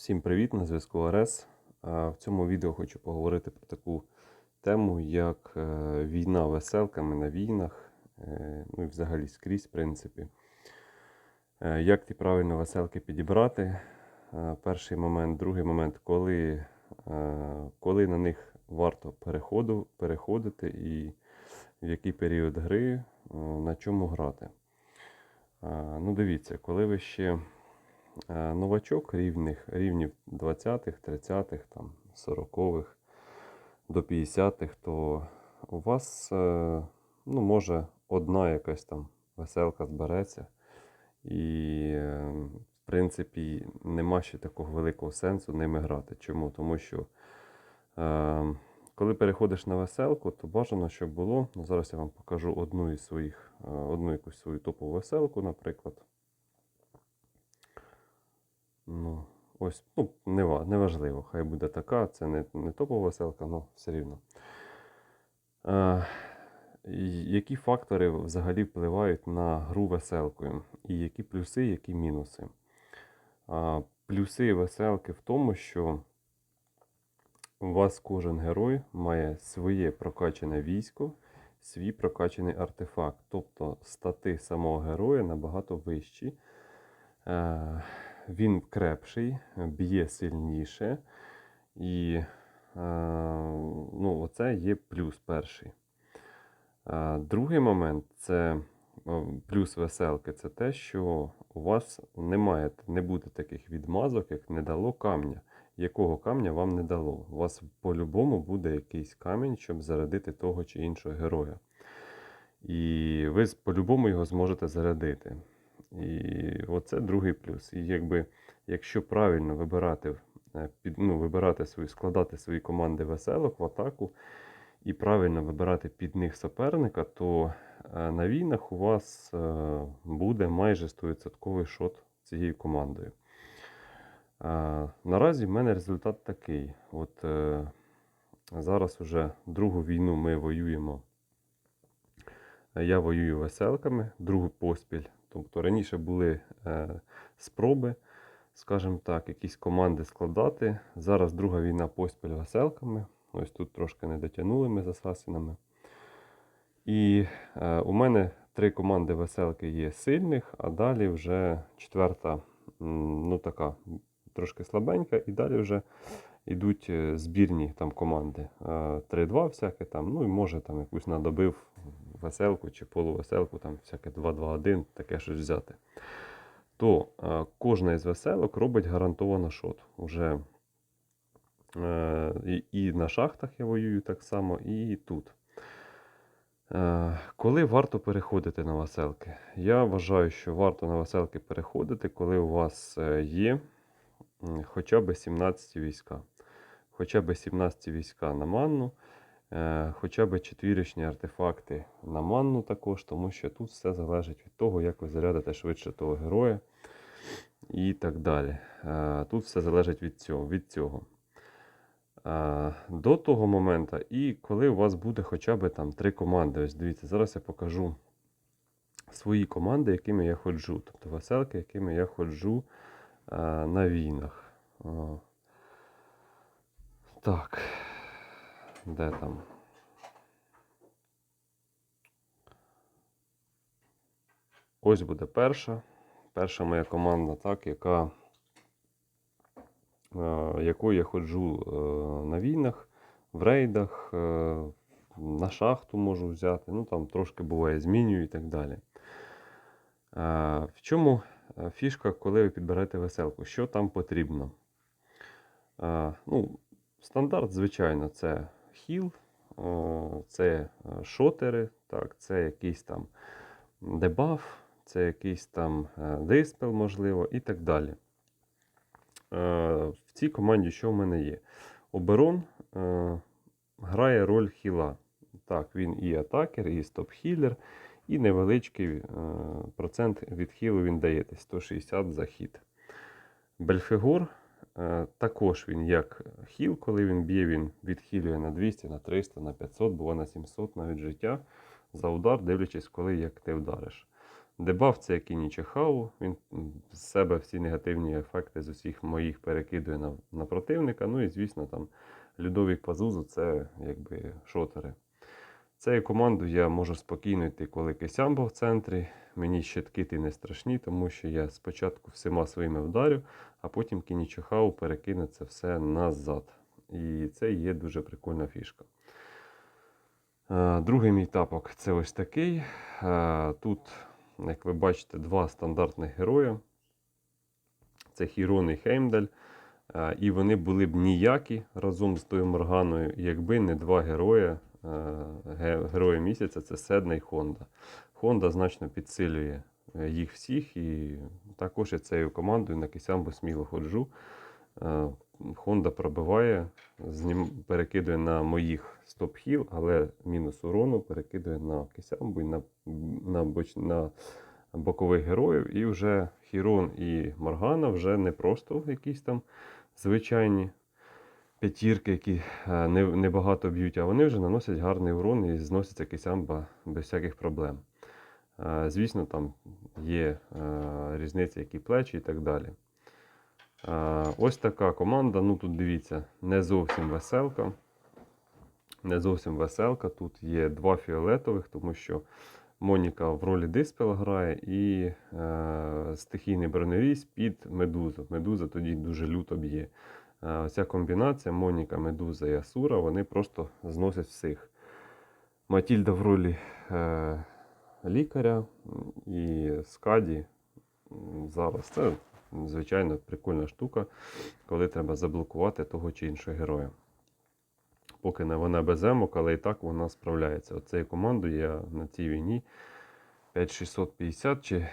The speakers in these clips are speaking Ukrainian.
Всім привіт, на зв'язку АРС. А, В цьому відео хочу поговорити про таку тему, як е, війна веселками на війнах, е, ну і взагалі скрізь, в принципі. Е, Як ті правильно веселки підібрати? Перший момент, другий момент, коли, коли на них варто переходу, переходити і в який період гри, на чому грати. Ну, дивіться, коли ви ще новачок рівних, рівнів 20-х, 30-х, там, 40-х до 50-х, то у вас е, ну, може одна якась там веселка збереться. І, е, в принципі, нема ще такого великого сенсу ними грати. Чому? Тому що е, коли переходиш на веселку, то бажано, щоб було. Ну, зараз я вам покажу одну із своїх, е, одну якусь свою топову веселку, наприклад. Ну, ось, ну, не, ва- не важливо, хай буде така, це не, не топова веселка, але все рівно. Е, які фактори взагалі впливають на гру веселкою? І які плюси, які мінуси? А, плюси веселки в тому, що у вас кожен герой має своє прокачане військо, свій прокачаний артефакт. Тобто стати самого героя набагато вищі. Е, він крепший, б'є сильніше. І е, ну, оце є плюс перший. Е, Другий момент це е, плюс веселки, це те, що у вас немає, не буде таких відмазок, як не дало камня. Якого камня вам не дало? У вас по-любому буде якийсь камінь, щоб зарядити того чи іншого героя. І ви по-любому його зможете зарядити. І оце другий плюс. І якби, якщо правильно вибирати, е, під, ну, вибирати свої, складати свої команди веселок в атаку і правильно вибирати під них суперника, то е, на війнах у вас е, буде майже 100% шот цією командою. Наразі в мене результат такий. От зараз уже другу війну ми воюємо. Я воюю веселками, другу поспіль. Тобто раніше були е, спроби, скажімо так, якісь команди складати. Зараз друга війна поспіль веселками. Ось тут трошки не дотягнули ми з асасинами. І е, у мене три команди веселки є сильних, а далі вже четверта, ну така, трошки слабенька, і далі вже йдуть е, збірні там команди. Е, 3-2 всяке там, ну і може там якусь надобив веселку чи полувеселку, там всяке 2-2-1, таке щось взяти. То е, кожна із веселок робить гарантовано шот. Уже е, і, на шахтах я воюю так само, і тут. Е, Коли варто переходити на веселки? Я вважаю, що варто на веселки переходити, коли у вас е, є хоча б 17 війська. Хоча б 17 війська на манну, хоча б четвірічні артефакти на манну також, тому що тут все залежить від того, як ви зарядите швидше того героя і так далі. Е, Тут все залежить від цього. Від цього. Е, До того моменту, і коли у вас буде хоча б там три команди. Ось дивіться, зараз я покажу свої команди, якими я ходжу. Тобто веселки, якими я ходжу е, на війнах. Так. Де там? Ось буде перша. Перша моя команда, так, яка, е, якою я ходжу е, на війнах, в рейдах, е, на шахту можу взяти. Ну там трошки буває змінюю і так далі. Е, в чому е, фішка, коли ви підберете веселку? Що там потрібно? Е, ну, стандарт, звичайно, це хіл, е, це е, шотери, так, це якийсь там дебаф, це якийсь там е, диспел, можливо, і так далі. Е, В цій команді що в мене є? Оберон грає роль хіла. Так, він і атакер, і стоп-хілер, і невеличкий процент від хілу він дає десь 160 за хід. Бельфегор також він як хіл, коли він б'є, він відхилює на 200, на 300, на 500, буває на 700 навіть життя за удар, дивлячись, коли як ти вдариш. Дебаф це Кінічі Хау. Він з себе всі негативні ефекти з усіх моїх перекидує на, на противника. Ну і звісно, там Людовік Пазузу це якби шотери. Цією командою я можу спокійно йти, коли Кисямбо в центрі. Мені щиткити не страшні, тому що я спочатку всіма своїми вдарю, а потім Кінічохау перекине це все назад. І це є дуже прикольна фішка. Е, Другий мій тапок це ось такий. Е, Тут, як ви бачите, два стандартних героя. Це Хірон і Хеймдаль. Е, І вони були б ніякі разом з тою Морганою, якби не два герої. Герої місяця це Седна і Хонда. Хонда значно підсилює е, їх всіх, і також я цією командою на Кисямбо сміло ходжу. Е, Хонда пробиває, перекидує на моїх стоп-хіл, але мінус урону перекидує на Кисямбу і на, на, боч, на бокових героїв. І вже Хірон і Моргана вже не просто якісь там звичайні п'ятірки, які е, не, небагато б'ють, а вони вже наносять гарний урон і зносяться Кисямба без всяких проблем. Е, Звісно, там є е, різниця, які плечі і так далі. Е, Ось така команда. Ну тут дивіться, не зовсім веселка. Не зовсім веселка. Тут є два фіолетових, тому що Моніка в ролі диспела грає і е, стихійний бронеріз під медузу. Медуза тоді дуже люто б'є. Е, Ця комбінація Моніка, Медуза і Асура, вони просто зносять всіх. Матільда в ролі лікаря і Скаді зараз. Це звичайно прикольна штука, коли треба заблокувати того чи іншого героя. Поки не вона без емок, але і так вона справляється. Оцею командою я на цій війні 5650 чи е,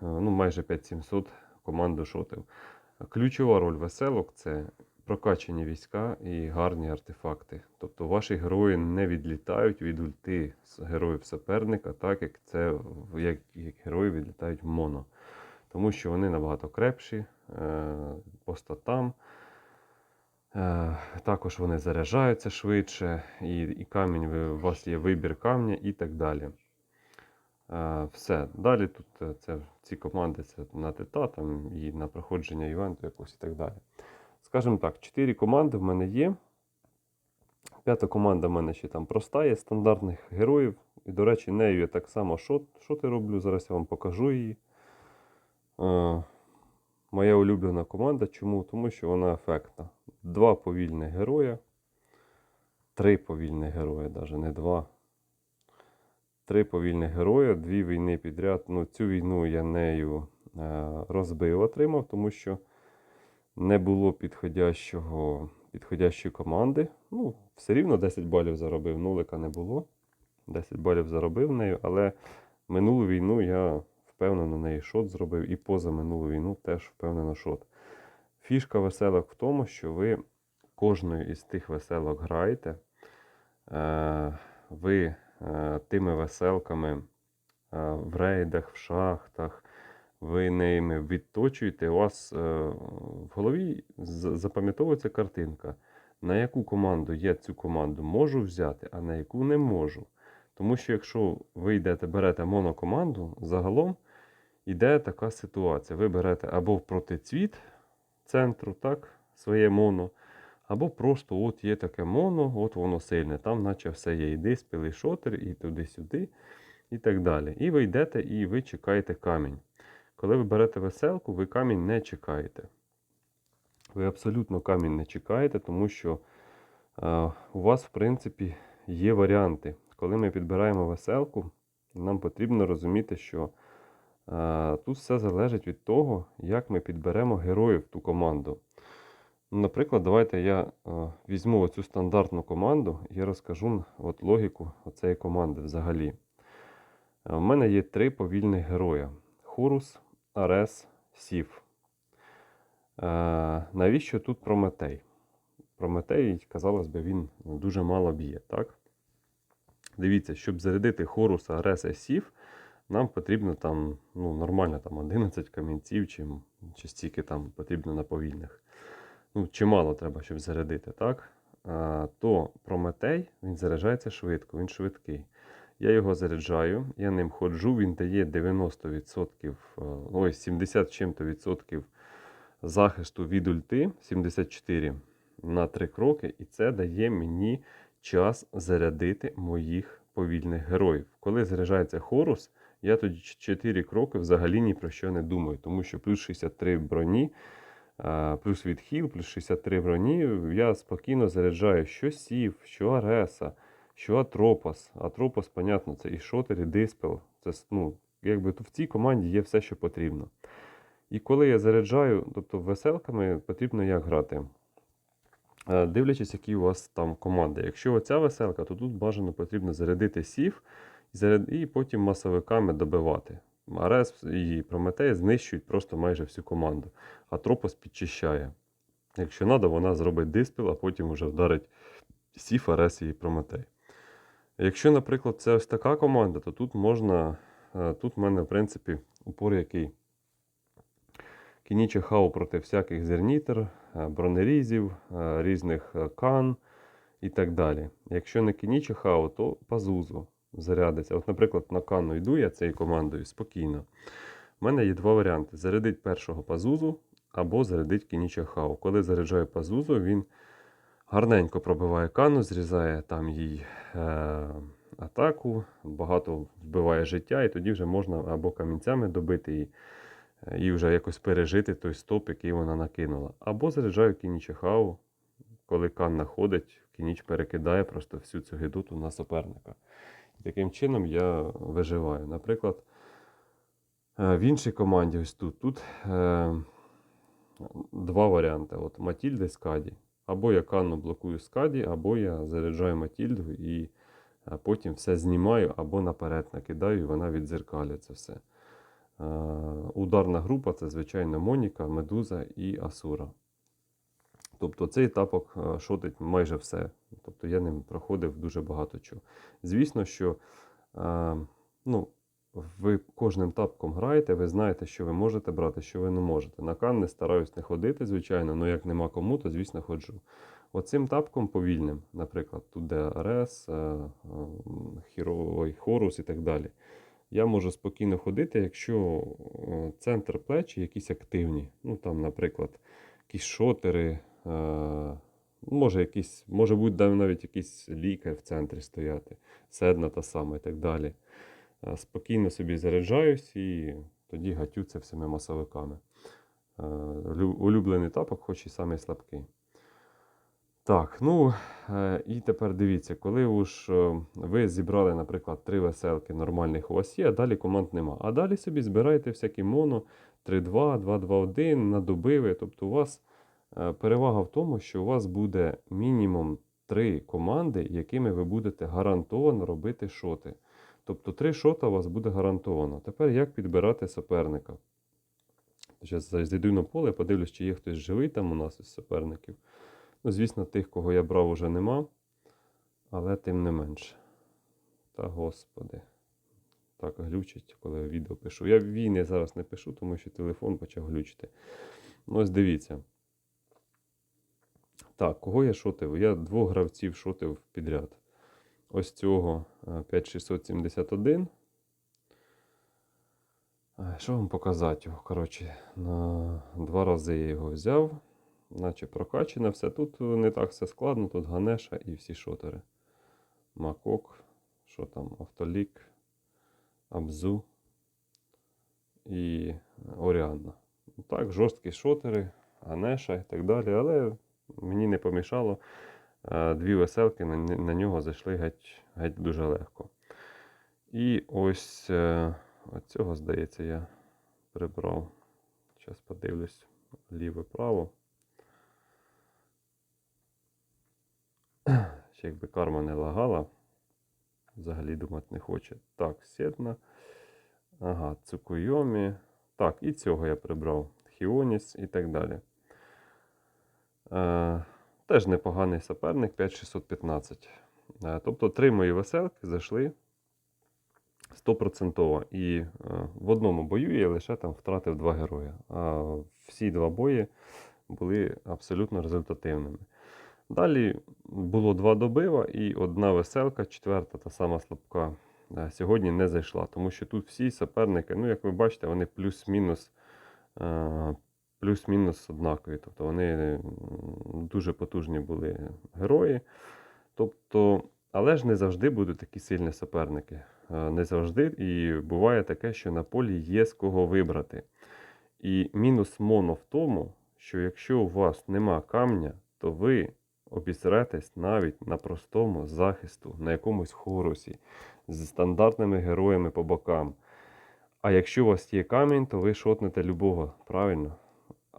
ну, майже 5700 команду шотив. Ключова роль веселок це прокачані війська і гарні артефакти. Тобто ваші герої не відлітають від ульти з героїв суперника, так як це як, як герої відлітають в моно. Тому що вони набагато крепші е, по статам. Е, Також вони заряджаються швидше, і, і камінь, у вас є вибір камня і так далі. Е, Все. Далі тут це, ці команди це на тета там, і на проходження івенту якось і так далі. Скажімо так, 4 команди в мене є. П'ята команда в мене ще там проста, є стандартних героїв. І, до речі, нею я так само шот, шоти роблю. Зараз я вам покажу її. Е, Моя улюблена команда. Чому? Тому що вона ефектна. Два повільних героя. Три повільних герої, навіть не два. Три повільних герої, дві війни підряд. Ну, цю війну я нею е, розбив, отримав, тому що не було підходящого, підходящої команди. Ну, все рівно 10 балів заробив, нулика не було. 10 балів заробив нею, але минулу війну я впевнено неї шот зробив, і поза минулу війну теж впевнено шот. Фішка веселок в тому, що ви кожною із тих веселок граєте. Е, ви е, тими веселками е, в рейдах, в шахтах, ви ними відточуєте. У вас е, в голові запам'ятовується картинка, на яку команду я цю команду можу взяти, а на яку не можу. Тому що якщо ви йдете, берете монокоманду, загалом іде така ситуація. Ви берете або протицвіт центру, так, своє моно, або просто от є таке моно, от воно сильне. Там, наче все є і диспел, і шотер, і туди-сюди, і так далі. І ви йдете і ви чекаєте камінь. Коли ви берете веселку, ви камінь не чекаєте. Ви абсолютно камінь не чекаєте, тому що е, у вас, в принципі, є варіанти. Коли ми підбираємо веселку, нам потрібно розуміти, що е, тут все залежить від того, як ми підберемо героїв ту команду. Наприклад, давайте я е, візьму оцю стандартну команду і розкажу от логіку цієї команди взагалі. У Е, мене є три повільних героя: Хорус, Арес, Сів. Е, навіщо тут Прометей? Прометей, казалось би, він дуже мало б'є, так? Дивіться, щоб зарядити Хоруса, Ареса, Сів, нам потрібно там, ну, нормально там 11 камінців, чи, чи стільки там потрібно на повільних. Ну, чимало треба, щоб зарядити, так? А, то Прометей він заряджається швидко, він швидкий. Я його заряджаю, я ним ходжу, він дає 90%, е, ой, 70 чим-то відсотків захисту від ульти, 74 на 3 кроки, і це дає мені час зарядити моїх повільних героїв. Коли заряджається Хорус, я тоді 4 кроки взагалі ні про що не думаю, тому що плюс 63 броні, плюс відхил, плюс 63 броні, я спокійно заряджаю що Сів, що Ареса, що Атропос. Атропос, понятно, це і шотер, і диспел. Це ну, якби в цій команді є все, що потрібно. І коли я заряджаю, тобто веселками потрібно як грати. Е, Дивлячись, які у вас там команди. Якщо оця веселка, то тут бажано потрібно зарядити сів і, потім масовиками добивати. Арес і Прометей знищують просто майже всю команду, а Тропос підчищає. Якщо треба, вона зробить диспіл, а потім вже вдарить Сів, Арес і Прометей. Якщо, наприклад, це ось така команда, то тут можна. е, Тут в мене, в принципі, упор який. Кініче хау проти всяких зернітер, е, бронерізів, е, різних кан і так далі. Якщо не кініче хау, то пазузу зарядиться. От, наприклад, на кану йду я цією командою спокійно. У мене є два варіанти: зарядить першого пазузу або зарядить кініче хау. Коли заряджаю пазузу, він гарненько пробиває кану, зрізає там їй е, атаку, багато вбиває життя, і тоді вже можна або камінцями добити її е, і вже якось пережити той стоп, який вона накинула. Або заряджаю кініче хау, коли кан находить, кініч перекидає просто всю цю гидоту на суперника. І таким чином я виживаю. Наприклад, е, в іншій команді ось тут. Тут е, два варіанти: От Матільда і Скаді. Або я канну блокую Скаді, або я заряджаю Матільду і е, потім все знімаю, або наперед накидаю, і вона відзеркалює це все. Е, Ударна група це, звичайно, Моніка, Медуза і Асура. Тобто цей тапок е, шотить майже все. Тобто я ним проходив дуже багато чого. Звісно, що ну, ви кожним тапком граєте, ви знаєте, що ви можете брати, що ви не можете. На кан стараюсь не ходити, звичайно, але як нема кому, то звісно ходжу. Оцим тапком повільним, наприклад, тут де Арес, е, е, Хіро, ой, Хорус і так далі. Я можу спокійно ходити, якщо е, центр плечі якісь активні. Ну там, наприклад, якісь шотери, може, якісь, може бути навіть якийсь лікар в центрі стояти, седна та сама і так далі. Е, Спокійно собі заряджаюсь і тоді гатю це всіми масовиками. Е, Улюблений тапок, хоч і самий слабкий. Так, ну е, і тепер дивіться, коли уж ви зібрали, наприклад, три веселки нормальних у вас є, а далі команд нема. А далі собі збираєте всякі моно 3-2, 2-2-1, надобиви. Тобто у вас перевага в тому, що у вас буде мінімум три команди, якими ви будете гарантовано робити шоти. Тобто три шота у вас буде гарантовано. Тепер як підбирати суперника? Зараз зайду на поле, подивлюсь, чи є хтось живий там у нас із суперників. Ну, звісно, тих, кого я брав, уже нема, але тим не менше. Та господи. Так глючить, коли я відео пишу. Я війни зараз не пишу, тому що телефон почав глючити. Ну, ось дивіться. Так, кого я шотив? Я двох гравців шотив підряд. Ось цього е, 5671. Е, Що вам показати? Коротше, на два рази я його взяв. Наче прокачане все. Тут не так все складно, тут Ганеша і всі шотери. Макок, що там, Автолік, Абзу і Оріанна. Так, жорсткі шотери, Ганеша і так далі, але мені не помішало. Е, Дві веселки на, на нього зайшли геть, геть дуже легко. І ось е, цього, здається, я прибрав. Зараз подивлюсь ліве-право. Ще якби карма не лагала. Взагалі думати не хоче. Так, Седна. Ага, Цукуйомі. Так, і цього я прибрав. Хіоніс і так далі. Теж непоганий суперник 5615. Е, тобто три мої веселки зайшли 100%. І е, в одному бою я лише там втратив два героя. А всі два бої були абсолютно результативними. Далі було два добива і одна веселка, четверта та сама слабка е, сьогодні не зайшла, тому що тут всі суперники, ну як ви бачите, вони плюс-мінус плюс-мінус однакові. Тобто вони дуже потужні були герої. Тобто, але ж не завжди будуть такі сильні суперники. Е, Не завжди. І буває таке, що на полі є з кого вибрати. І мінус моно в тому, що якщо у вас нема камня, то ви обісретесь навіть на простому захисту, на якомусь хорусі з стандартними героями по бокам. А якщо у вас є камінь, то ви шотнете любого, правильно?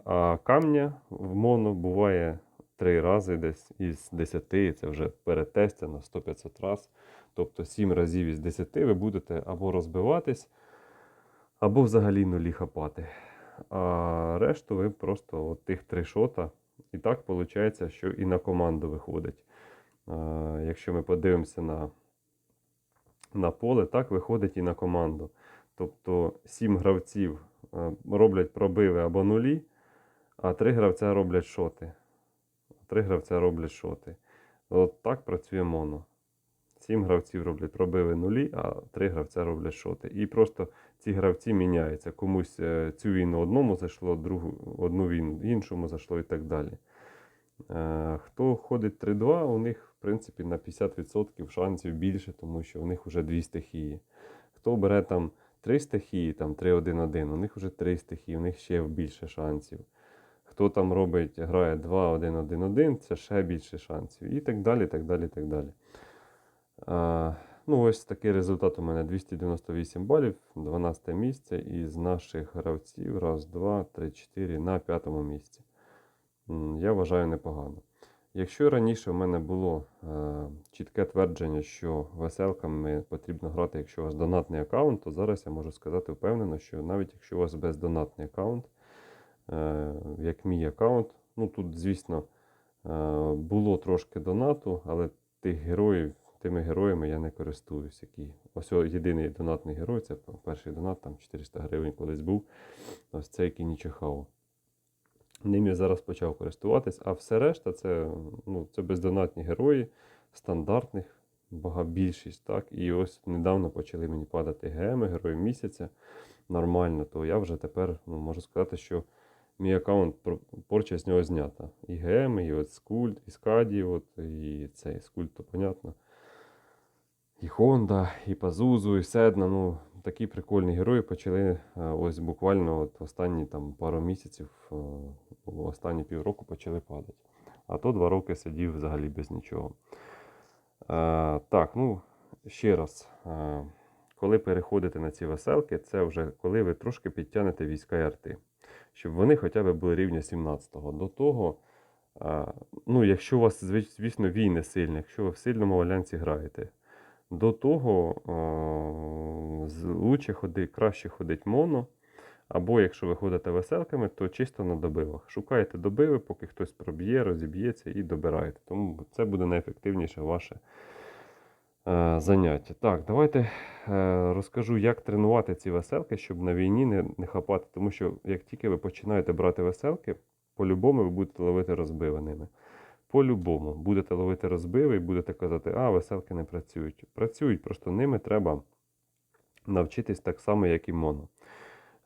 А камня в моно буває три рази десь із 10, це вже перетестено 100-500 разів. Тобто 7 разів із 10 ви будете або розбиватись, або взагалі нулі хапати. А решту ви просто от тих три шота. І так виходить, що і на команду виходить. А, якщо ми подивимося на, на поле, так виходить і на команду. Тобто 7 гравців е, роблять пробиви або нулі, а 3 гравця роблять шоти. Три гравця роблять шоти. От так працює моно. Сім гравців роблять пробиви нулі, а три гравця роблять шоти. І просто ці гравці міняються. Комусь е, цю війну одному зайшло, другу, одну війну іншому зайшло і так далі. Е, Хто ходить 3-2, у них, в принципі, на 50% шансів більше, тому що у них вже дві стихії. Хто бере там три стихії, там 3-1-1, у них вже три стихії, у них ще більше шансів. Хто там робить, грає 2-1-1-1, це ще більше шансів. І так далі, так далі, так далі. А, ну, ось такий результат у мене 298 балів, 12 місце. Із наших гравців, раз, два, три, чотири, на п'ятому місці. Я вважаю непогано. Якщо раніше в мене було е, чітке твердження, що веселками потрібно грати, якщо у вас донатний аккаунт, то зараз я можу сказати впевнено, що навіть якщо у вас бездонатний аккаунт, як мій аккаунт, ну тут, звісно, е, було трошки донату, але тих героїв, тими героями я не користуюсь. Які... Ось єдиний донатний герой, це перший донат, там 400 гривень колись був. Ось цей Кінічехао. Ним я зараз почав користуватись, а все решта це, ну, це бездонатні герої, стандартних, бага більшість. Так? І ось недавно почали мені падати ГМи, герої місяця нормально, то я вже тепер ну, можу сказати, що мій аккаунт порча з нього знята. І ГМ, і от Скульт, і Скаді, от, і цей Скульт, то понятно. І Honda, і Пазузу, і Седна. Ну, такі прикольні герої почали е, ось буквально от останні там, пару місяців, е, останні півроку почали падати. А то два роки сидів взагалі без нічого. Е, так, ну, ще раз. Е, коли переходите на ці веселки, це вже коли ви трошки підтягнете війська і арти. Щоб вони хоча б були рівня 17-го. До того, ну, якщо у вас, звісно, війни сильні, якщо ви в сильному альянсі граєте, до того лучше ходи, краще ходить моно. Або якщо ви ходите веселками, то чисто на добивах. Шукаєте добиви, поки хтось проб'є, розіб'ється і добираєте. Тому це буде найефективніше ваше заняття. Так, давайте е, розкажу, як тренувати ці веселки, щоб на війні не, не хапати. Тому що як тільки ви починаєте брати веселки, по-любому ви будете ловити розбиви ними. По-любому будете ловити розбиви і будете казати, а веселки не працюють. Працюють, просто ними треба навчитись так само, як і моно.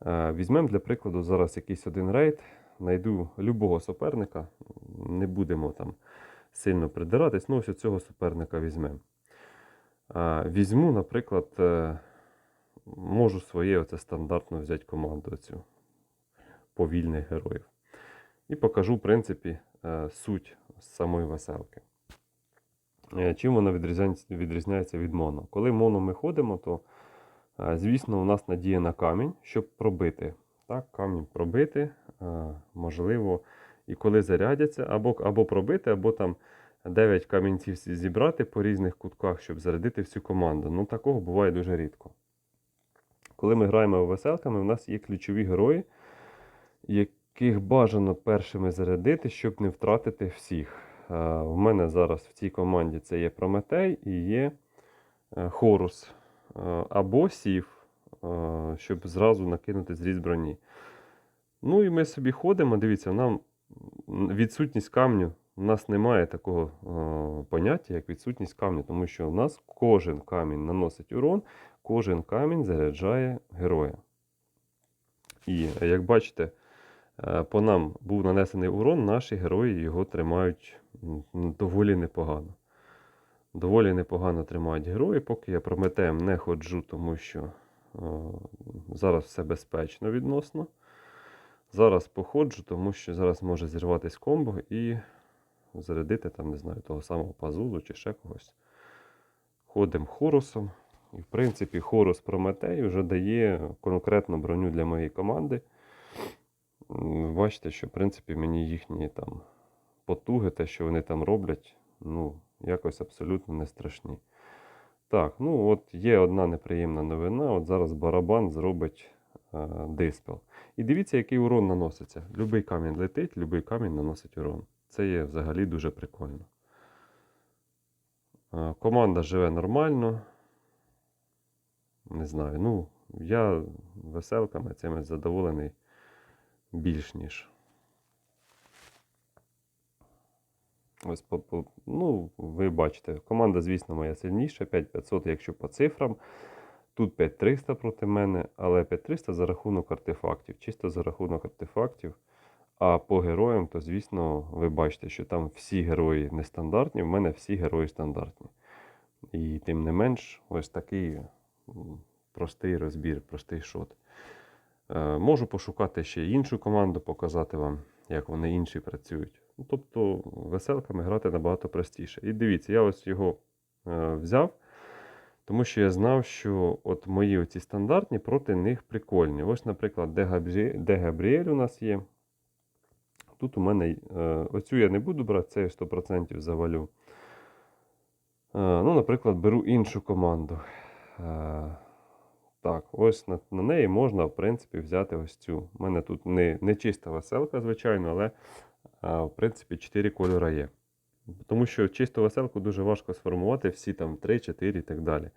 Е, Візьмемо для прикладу зараз якийсь один рейд, знайду любого суперника, не будемо там сильно придиратись, ну ось цього суперника візьмемо. Візьму, наприклад, е, можу своє оце стандартно взяти команду цю повільних героїв. І покажу, в принципі, е, суть самої веселки. Е, Чим вона відрізняється, від моно? Коли моно ми ходимо, то Звісно, у нас надія на камінь, щоб пробити. Так, камінь пробити, можливо, і коли зарядяться, або, або пробити, або там 9 камінців зібрати по різних кутках, щоб зарядити всю команду. Ну, такого буває дуже рідко. Коли ми граємо веселками, у нас є ключові герої, яких бажано першими зарядити, щоб не втратити всіх. Е, У мене зараз в цій команді це є Прометей і є е, Хорус е, або сів, е, щоб зразу накинути зріз броні. Ну і ми собі ходимо, дивіться, нам відсутність камню у нас немає такого е, поняття, як відсутність камню, тому що у нас кожен камінь наносить урон, кожен камінь заряджає героя. І як бачите, е, по нам був нанесений урон, наші герої його тримають доволі непогано. Доволі непогано тримають герої, поки я прометеєм не ходжу, тому що е, зараз все безпечно відносно. Зараз походжу, тому що зараз може зірватися комбо і зарядити там, не знаю, того самого пазулу чи ще когось. Ходимо хорусом. І, в принципі, хорус Прометей вже дає конкретну броню для моєї команди. Бачите, що в принципі мені їхні там потуги, те, що вони там роблять, ну, якось абсолютно не страшні. Так, ну от є одна неприємна новина. От зараз барабан зробить е, диспел. І дивіться, який урон наноситься. Любий камінь летить, любий камінь наносить урон. Це є взагалі дуже прикольно. Е, команда живе нормально. Не знаю. Ну, я веселками цими задоволений більш ніж. Ось ну, ви бачите, команда, звісно, моя сильніша, 5500, якщо по цифрам. Тут 5300 проти мене, але 5300 за рахунок артефактів, чисто за рахунок артефактів. А по героям, то, звісно, ви бачите, що там всі герої нестандартні, в мене всі герої стандартні. І тим не менш, ось такий простий розбір, простий шот. Е, можу пошукати ще іншу команду, показати вам, як вони інші працюють. Ну, тобто веселками грати набагато простіше. І дивіться, я ось його е, взяв, тому що я знав, що от мої оці стандартні проти них прикольні. Ось, наприклад, де, Габрі... де Габріель у нас є. Тут у мене е, оцю я не буду брати, це я 100% завалю. Е, ну, наприклад, беру іншу команду. Е, так, ось на, на неї можна, в принципі, взяти ось цю. У мене тут не, не чиста веселка, звичайно, але а, в принципі 4 кольора є. Тому що чисту веселку дуже важко сформувати, всі там 3, 4 і так далі.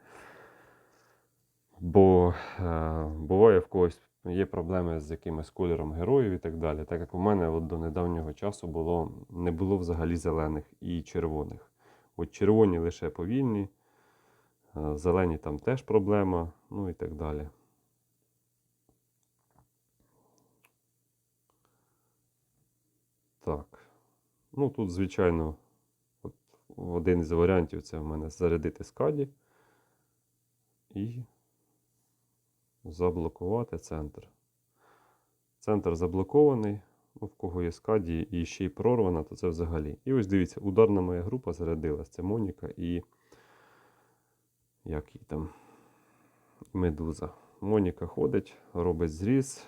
Бо е, буває в когось є проблеми з якимось кольором героїв і так далі. Так як у мене от до недавнього часу було, не було взагалі зелених і червоних. От червоні лише повільні, е, зелені там теж проблема, ну і так далі. Так. Ну тут, звичайно, от один із варіантів це в мене зарядити скаді і заблокувати центр. Центр заблокований. Ну, в кого є скаді і ще й прорвана, то це взагалі. І ось дивіться, ударна моя група зарядилась. Це Моніка і. Як її там? Медуза. Моніка ходить, робить зріз.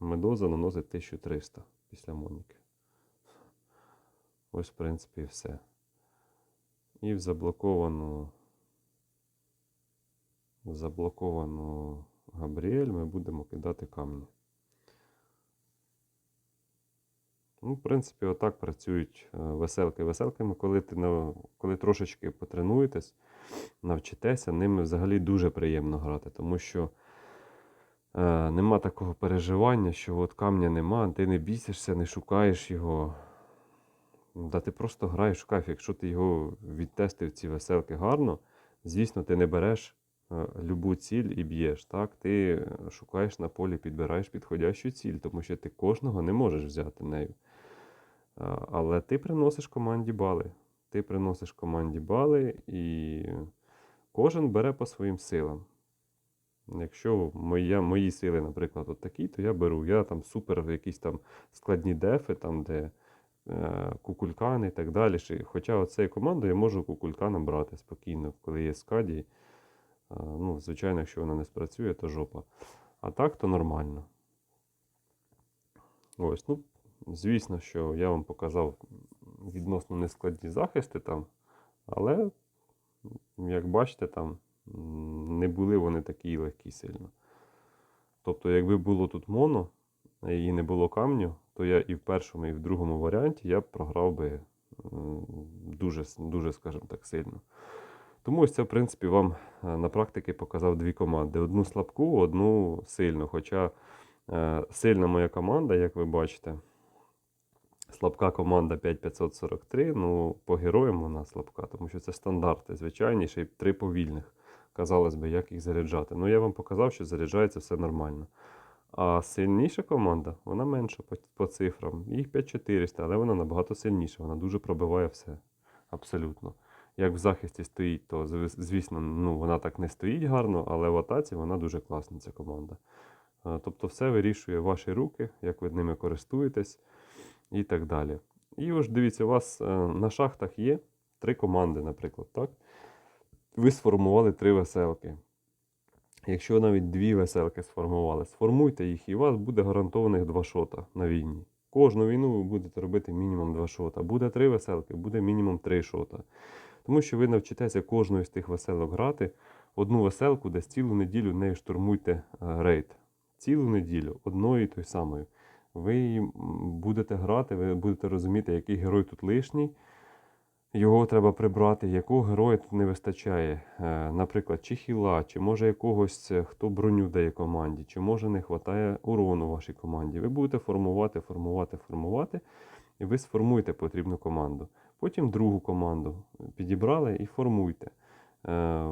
Медуза наносить 1300 після Моніки. Ось, в принципі, і все. І в заблоковану. Заблоковану Габріель ми будемо кидати камні. Ну, в принципі, отак працюють е, веселки. Веселками, коли ти коли трошечки потренуєтесь, навчитеся, ними взагалі дуже приємно грати, тому що е, нема такого переживання, що от камня нема, ти не бісишся, не шукаєш його. Да ти просто граєш в кайф. Якщо ти його відтестив ці веселки гарно, звісно, ти не береш любу ціль і б'єш. Так? Ти е, шукаєш на полі, підбираєш підходящу ціль, тому що ти кожного не можеш взяти нею. Але ти приносиш команді бали. Ти приносиш команді бали, і кожен бере по своїм силам. Якщо моя, мої сили, наприклад, от такі, то я беру. Я там супер якісь там складні дефи, там, де е, кукулькани і так далі. Хоча оцею командою я можу кукульканом брати спокійно, коли є скаді. Е, ну, звичайно, якщо вона не спрацює, то жопа. А так, то нормально. Ось, ну, звісно, що я вам показав відносно нескладні захисти там, але, як бачите, там не були вони такі легкі сильно. Тобто, якби було тут моно і не було камню, то я і в першому, і в другому варіанті я програв би дуже, дуже, скажімо так, сильно. Тому ось це, в принципі, вам е, на практиці показав дві команди: одну слабку, одну сильну. Хоча е, сильна моя команда, як ви бачите, слабка команда 5543. Ну, по героям вона слабка, тому що це стандарти, звичайні, ще й три повільних. Казалось би, як їх заряджати. Ну, я вам показав, що заряджається все нормально. А сильніша команда, вона менша по, по цифрам. Їх 5400, але вона набагато сильніша. Вона дуже пробиває все. Абсолютно. Як в захисті стоїть, то звісно, ну, вона так не стоїть гарно, але в атаці вона дуже класна, ця команда. Е, Тобто все вирішує ваші руки, як ви ними користуєтесь і так далі. І ось дивіться, у вас е, на шахтах є три команди, наприклад, так? Ви сформували три веселки. Якщо навіть дві веселки сформували, сформуйте їх, і у вас буде гарантованих два шота на війні. Кожну війну ви будете робити мінімум два шота. Буде три веселки, буде мінімум три шота. Тому що ви навчитеся кожною з тих веселок грати одну веселку, десь цілу неділю нею штурмуйте е, рейд. Цілу неділю, одною і той самою. Ви будете грати, ви будете розуміти, який герой тут лишній. Його треба прибрати, якого героя тут не вистачає. Е, Наприклад, чи хіла, чи може якогось, е, хто броню дає команді, чи може не вистачає урону вашій команді. Ви будете формувати, формувати, формувати, і ви сформуєте потрібну команду. Потім другу команду підібрали і формуйте. Е,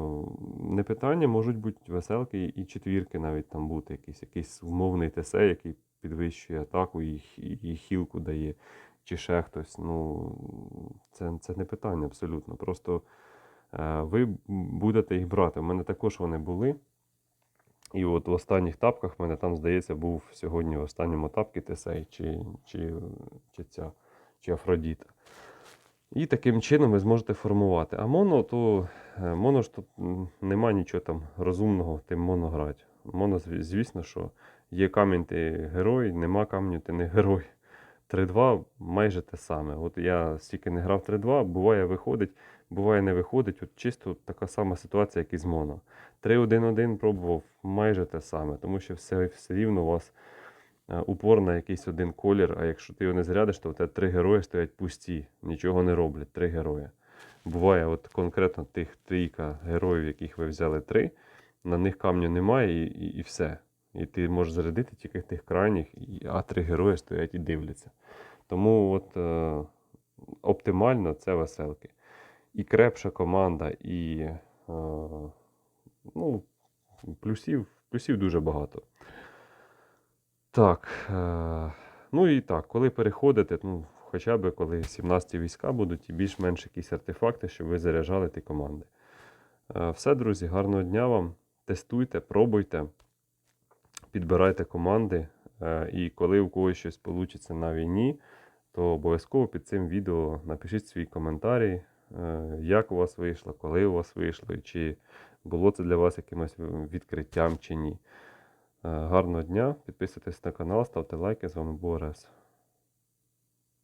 Не питання, можуть бути веселки і четвірки навіть там бути, якийсь, якийсь умовний ТС, який підвищує атаку і, і хілку дає, чи ще хтось. Ну, це, це не питання абсолютно. Просто е, ви будете їх брати. У мене також вони були. І от в останніх тапках в мене там, здається, був сьогодні в останньому тапці Тесей чи, чи, чи ця, чи Афродіта. І таким чином ви зможете формувати. А моно, то е, моно ж тут нема нічого там розумного тим моно грати. Моно, звісно, що є камінь, ти герой, нема каменю, ти не герой. 3-2 майже те саме. От я стільки не грав 3-2, буває виходить, буває не виходить. От чисто така сама ситуація, як і з моно. 3-1-1 пробував майже те саме, тому що все, все рівно у вас упор на якийсь один колір, а якщо ти його не зарядиш, то у тебе три герої стоять пусті, нічого не роблять, три герої. Буває, от конкретно тих трійка героїв, яких ви взяли три, на них камню немає і, і, і все. І ти можеш зарядити тільки тих крайніх, а три герої стоять і дивляться. Тому от е, оптимально це веселки. І крепша команда, і е, ну, плюсів, плюсів дуже багато. Так. Е, ну і так, коли переходите, ну, хоча б коли 17 війська будуть і більш-менш якісь артефакти, щоб ви заряджали ті команди. Е, все, друзі, гарного дня вам. Тестуйте, пробуйте, підбирайте команди. Е, і коли у когось щось вийде на війні, то обов'язково під цим відео напишіть свій коментарі, як у вас вийшло, коли у вас вийшло, чи було це для вас якимось відкриттям чи ні. Е, Гарного дня, підписуйтесь на канал, ставте лайки. З вами був Орес.